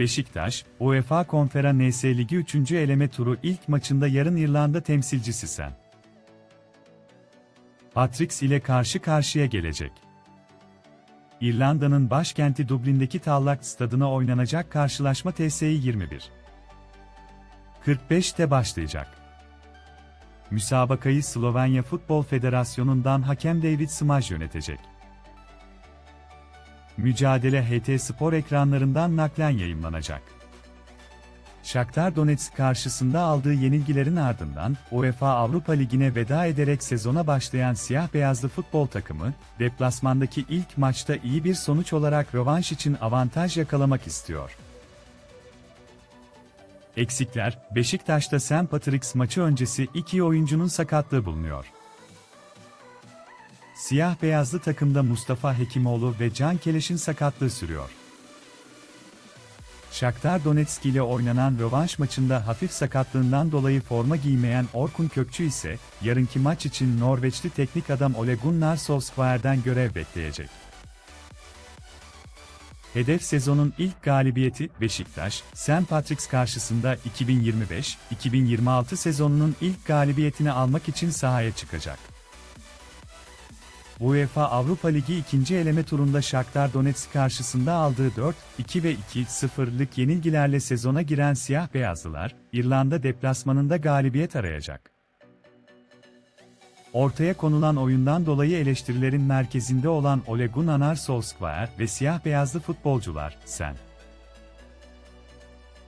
Beşiktaş, UEFA Konferans Ligi 3. eleme turu ilk maçında yarın İrlanda temsilcisi Sen. Patricks ile karşı karşıya gelecek. İrlanda'nın başkenti Dublin'deki Tallak Stadı'na oynanacak karşılaşma TSE 21. 45'te başlayacak. Müsabakayı Slovenya Futbol Federasyonu'ndan hakem David Smaj yönetecek. Mücadele HT Spor ekranlarından naklen yayımlanacak. Shakhtar Donetsk karşısında aldığı yenilgilerin ardından UEFA Avrupa Ligi'ne veda ederek sezona başlayan siyah beyazlı futbol takımı, deplasmandaki ilk maçta iyi bir sonuç olarak rövanş için avantaj yakalamak istiyor. Eksikler, Beşiktaş'ta St. Patrick's maçı öncesi iki oyuncunun sakatlığı bulunuyor. Siyah beyazlı takımda Mustafa Hekimoğlu ve Can Keleş'in sakatlığı sürüyor. Shakhtar Donetsk ile oynanan rövanş maçında hafif sakatlığından dolayı forma giymeyen Orkun Kökçü ise, yarınki maç için Norveçli teknik adam Ole Gunnar Solskjaer'den görev bekleyecek. Hedef sezonun ilk galibiyeti Beşiktaş, St. Patrick's karşısında 2025-2026 sezonunun ilk galibiyetini almak için sahaya çıkacak. UEFA Avrupa Ligi ikinci eleme turunda Shakhtar Donetsk karşısında aldığı 4-2 ve 2-0'lık yenilgilerle sezona giren siyah beyazlılar, İrlanda deplasmanında galibiyet arayacak. Ortaya konulan oyundan dolayı eleştirilerin merkezinde olan Ole Gunnar Solskjaer ve siyah beyazlı futbolcular, sen.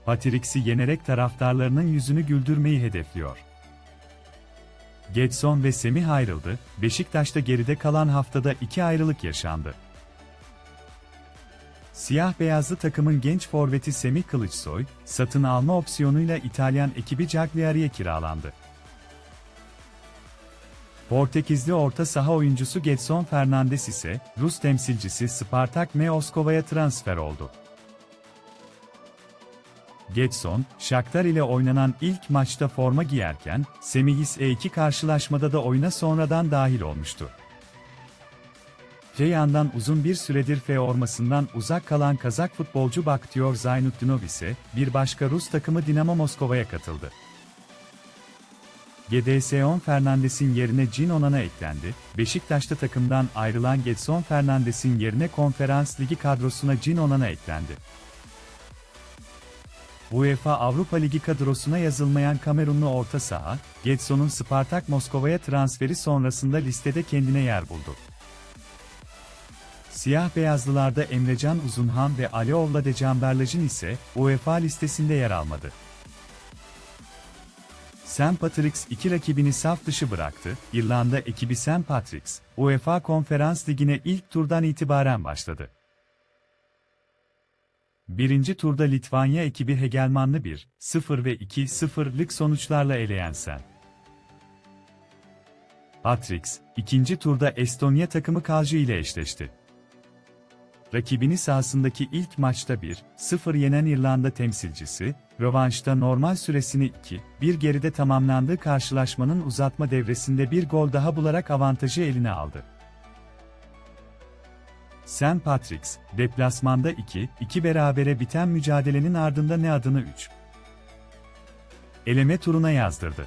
Patricks'i yenerek taraftarlarının yüzünü güldürmeyi hedefliyor. Getson ve Semih ayrıldı, Beşiktaş'ta geride kalan haftada iki ayrılık yaşandı. Siyah beyazlı takımın genç forveti Semih Kılıçsoy, satın alma opsiyonuyla İtalyan ekibi Cagliari'ye kiralandı. Portekizli orta saha oyuncusu Getson Fernandes ise, Rus temsilcisi Spartak Moskova'ya transfer oldu. Getson, Shakhtar ile oynanan ilk maçta forma giyerken, Semihis E2 karşılaşmada da oyuna sonradan dahil olmuştu. Öte yandan uzun bir süredir formasından uzak kalan Kazak futbolcu Baktyor Zaynutdinov ise, bir başka Rus takımı Dinamo Moskova'ya katıldı. GDS10 Fernandes'in yerine Cin Onan'a eklendi, Beşiktaş'ta takımdan ayrılan Getson Fernandes'in yerine Konferans Ligi kadrosuna Cin Onan'a eklendi. UEFA Avrupa Ligi kadrosuna yazılmayan Kamerunlu orta saha, Getson'un Spartak Moskova'ya transferi sonrasında listede kendine yer buldu. Siyah beyazlılarda Emrecan Uzunhan ve Ali Oğla Camberlaj'ın ise UEFA listesinde yer almadı. St. Patrick's iki rakibini saf dışı bıraktı, İrlanda ekibi St. Patrick's, UEFA Konferans Ligi'ne ilk turdan itibaren başladı. Birinci turda Litvanya ekibi Hegelmanlı 1-0 ve 2-0'lık sonuçlarla eleyen St. Patrick's, ikinci turda Estonya takımı Kalju ile eşleşti. Rakibini sahasındaki ilk maçta 1-0 yenen İrlanda temsilcisi, rövanşta normal süresini 2-1 geride tamamlandığı karşılaşmanın uzatma devresinde bir gol daha bularak avantajı eline aldı. St. Patrick's, deplasmanda 2-2 berabere biten mücadelenin ardında ne adını 3 eleme turuna yazdırdı.